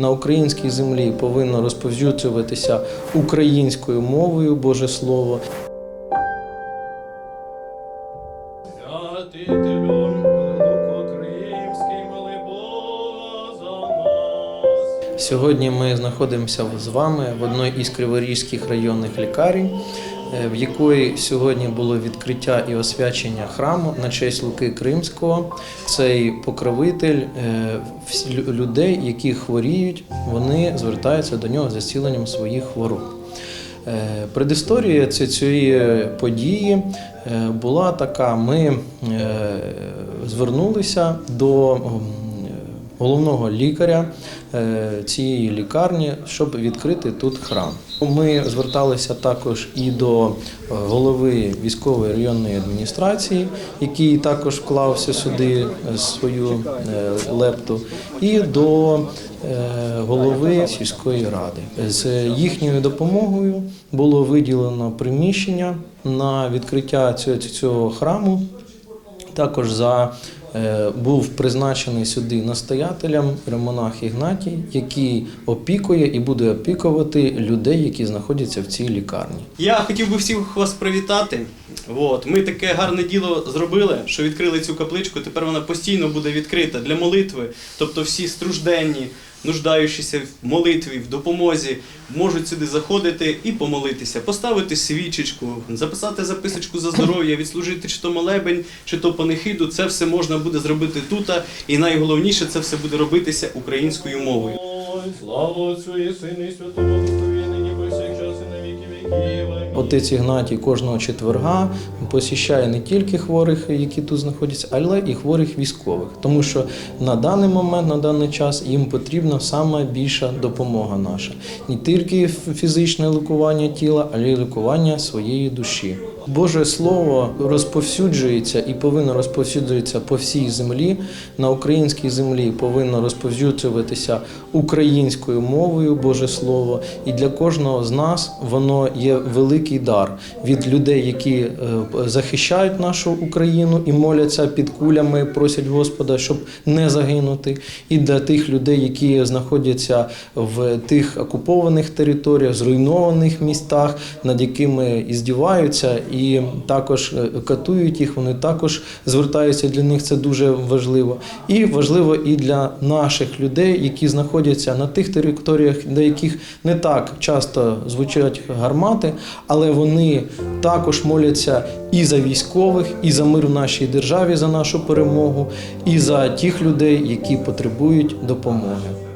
На українській землі повинно розповсюджуватися українською мовою Боже Слово. Сьогодні ми знаходимося з вами в одній із криворізьких районних лікарень, в якої сьогодні було відкриття і освячення храму на честь Луки Кримського. Цей покровитель е, людей, які хворіють, вони звертаються до нього за зціленням своїх хвороб. Е, Предісторія цієї події е, була така: ми е, звернулися до головного лікаря е, цієї лікарні, щоб відкрити тут храм. Ми зверталися також і до е, голови військової районної адміністрації, який також вклався сюди е, свою лепту, і до голови сільської ради. З їхньою допомогою було виділено приміщення на відкриття цього, храму. Також за був призначений сюди настоятелем ремонах Ігнатій, який опікує і буде опікувати людей, які знаходяться в цій лікарні. Я хотів би всіх вас привітати. От, ми таке гарне діло зробили, що відкрили цю капличку. Тепер вона постійно буде відкрита для молитви. Тобто всі стружденні, нуждаючіся в молитві, в допомозі, можуть сюди заходити і помолитися, поставити свічечку, записати записочку за здоров'я, відслужити чи то молебень, чи то панихиду. Це все можна буде зробити тут. І найголовніше це все буде робитися українською мовою. Слава Отцю і Сину Святому Отець Ігнатій кожного четверга посіщає не тільки хворих, які тут знаходяться, але і хворих військових, тому що на даний момент, на даний час їм потрібна саме більша допомога наша. Не тільки фізичне лікування тіла, але й лікування своєї душі. Боже Слово розповсюджується і повинно розповсюджуватися по всій землі. На українській землі повинно розповсюджуватися українською мовою Боже Слово. І для кожного з нас воно є великий дар від людей, які е, захищають нашу Україну і моляться під кулями, просять Господа, щоб не загинути. І для тих людей, які знаходяться в тих окупованих територіях, зруйнованих містах, над якими іздіваються і також е, катують їх. Вони також звертаються для них. Це дуже важливо. І важливо і для наших людей, які знаходяться на тих територіях, до яких не так часто звучать гармати, але вони також моляться і за військових, і за мир в нашій державі, за нашу перемогу, і за тих людей, які потребують допомоги.